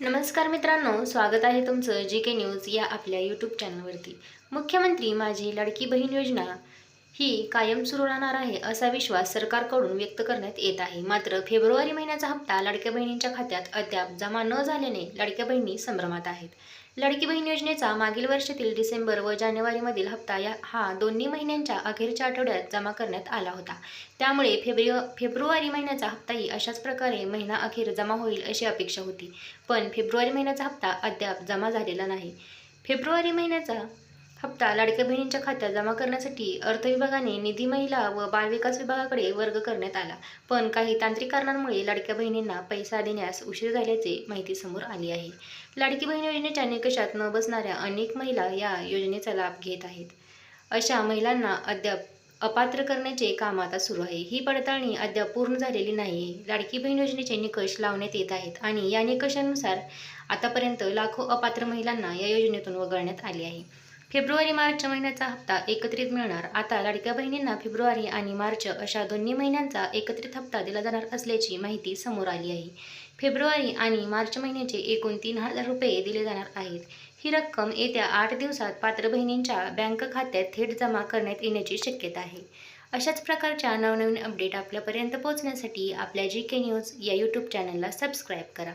नमस्कार मित्रांनो स्वागत आहे तुमचं जी के न्यूज या आपल्या यूट्यूब चॅनलवरती मुख्यमंत्री माझी लाडकी बहीण योजना ही कायम सुरू राहणार आहे असा विश्वास सरकारकडून व्यक्त करण्यात येत आहे. मात्र फेब्रुवारी महिन्याचा हप्ता लाडक्या बहिणींच्या खात्यात अद्याप जमा न झाल्याने लाडक्या बहिणी संभ्रमात आहेत. लाडकी बहीण योजनेचा मागील वर्षातील डिसेंबर व जानेवारीमधील हप्ता या हा दोन्ही महिन्यांच्या अखेरच्या आठवड्यात जमा करण्यात आला होता. त्यामुळे फेब्रु फेब्रुवारी महिन्याचा हप्ताही अशाच प्रकारे महिना अखेर जमा होईल अशी अपेक्षा होती. पण फेब्रुवारी महिन्याचा हप्ता अद्याप जमा झालेला नाही. फेब्रुवारी महिन्याचा हप्ता लाडक्या बहिणींच्या खात्यात जमा करण्यासाठी अर्थ विभागाने निधी महिला व बालविकास विभागाकडे वर्ग करण्यात आला. पण काही तांत्रिक कारणांमुळे लाडक्या बहिणींना पैसा देण्यास उशीर झाल्याचे माहिती समोर आली आहे. लाडकी बहीण योजनेच्या निकषात न बसणाऱ्या अनेक महिला या योजनेचा लाभ घेत आहेत. अशा महिलांना अद्याप अपात्र करण्याचे काम आता सुरू आहे. ही पडताळणी अद्याप पूर्ण झालेली नाही. लाडकी बहीण योजनेचे निकष लावण्यात येत आहेत आणि या निकषानुसार आतापर्यंत लाखो अपात्र महिलांना या योजनेतून वगळण्यात आले आहे. फेब्रुवारी मार्च महिन्याचा हप्ता एकत्रित मिळणार. आता लाडक्या बहिणींना फेब्रुवारी आणि मार्च अशा दोन्ही महिन्यांचा एकत्रित हप्ता दिला जाणार असल्याची माहिती समोर आली आहे. फेब्रुवारी आणि मार्च महिन्याचे एकूण तीन हजार रुपये दिले जाणार आहेत. ही रक्कम येत्या आठ दिवसात पात्र बहिणींच्या बँक खात्यात थेट जमा करण्यात येण्याची शक्यता आहे. अशाच प्रकारच्या नवनवीन अपडेट आपल्यापर्यंत पोहोचण्यासाठी आपल्या जी के न्यूज या यूट्यूब चॅनलला सबस्क्राईब करा.